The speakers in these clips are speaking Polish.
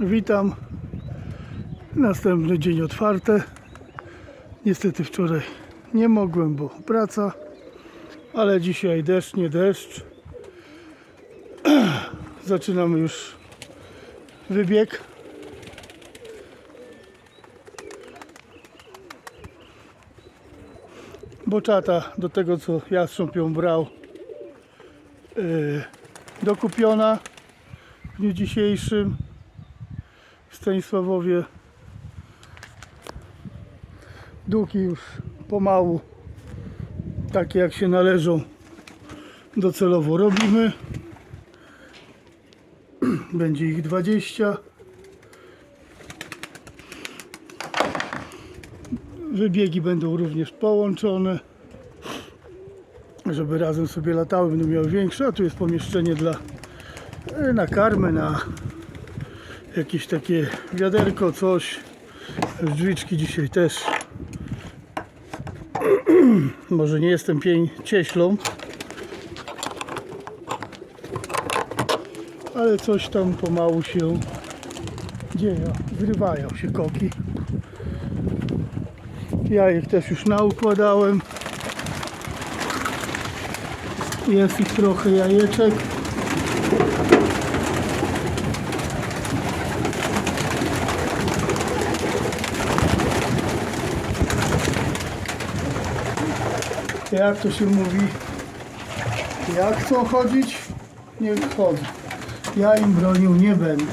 Witam. Następny dzień otwarte. Niestety wczoraj nie mogłem, bo praca, ale dzisiaj deszcz, nie deszcz. Zaczynamy już wybieg. Boczata do tego, co jastrząb ją brał, yy, dokupiona w dniu dzisiejszym Stanisławowie. Duki już pomału, takie jak się należą, docelowo robimy. Będzie ich 20. Wybiegi będą również połączone, żeby razem sobie latały, będą miały większe, a tu jest pomieszczenie dla e, na karmę, na jakieś takie wiaderko, coś. Drzwiczki dzisiaj też. Może nie jestem pień cieślą, ale coś tam pomału się dzieje. Zrywają się koki. Ja ich też już naukładałem. Jest ich trochę jajeczek. Jak to się mówi? Jak chcą chodzić? Niech chodzą. Ja im bronił nie będę.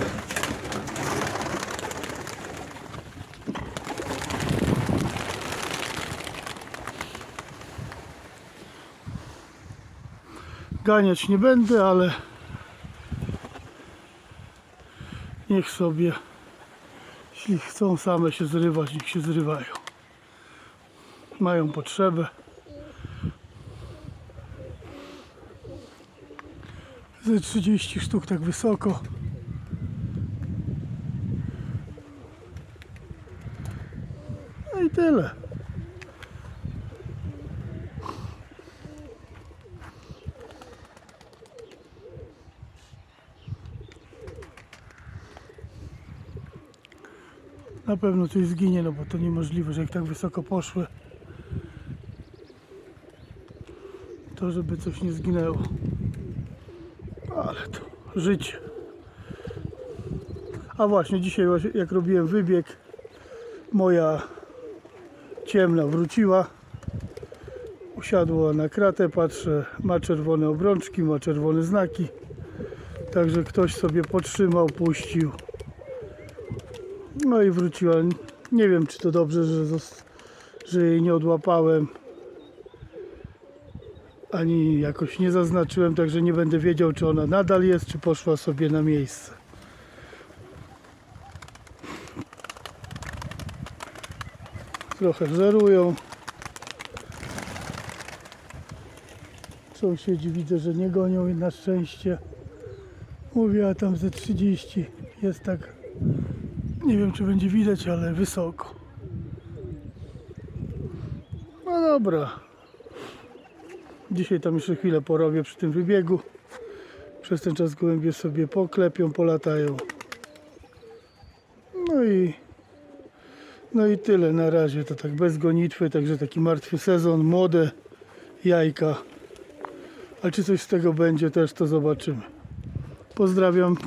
Ganiać nie będę, ale niech sobie, jeśli chcą same się zrywać, niech się zrywają. Mają potrzebę. Ze 30 sztuk tak wysoko. No i tyle. Na pewno coś zginie, no bo to niemożliwe, że jak tak wysoko poszły, to żeby coś nie zginęło. Ale to życie. A właśnie, dzisiaj jak robiłem wybieg, moja ciemna wróciła. Usiadła na kratę, patrzę, ma czerwone obrączki, ma czerwone znaki. Także ktoś sobie podtrzymał, puścił. No i wróciła. Nie wiem, czy to dobrze, że, że jej nie odłapałem. Ani jakoś nie zaznaczyłem, także nie będę wiedział, czy ona nadal jest, czy poszła sobie na miejsce. Trochę żerują. Sąsiedzi widzę, że nie gonią i na szczęście. Mówię, a tam ze 30 jest tak nie wiem, czy będzie widać, ale wysoko. No dobra. Dzisiaj tam jeszcze chwilę porobię przy tym wybiegu. Przez ten czas gołębie sobie poklepią, polatają. No i no i tyle na razie. To tak bez gonitwy, także taki martwy sezon, młode jajka. A czy coś z tego będzie też to zobaczymy. Pozdrawiam.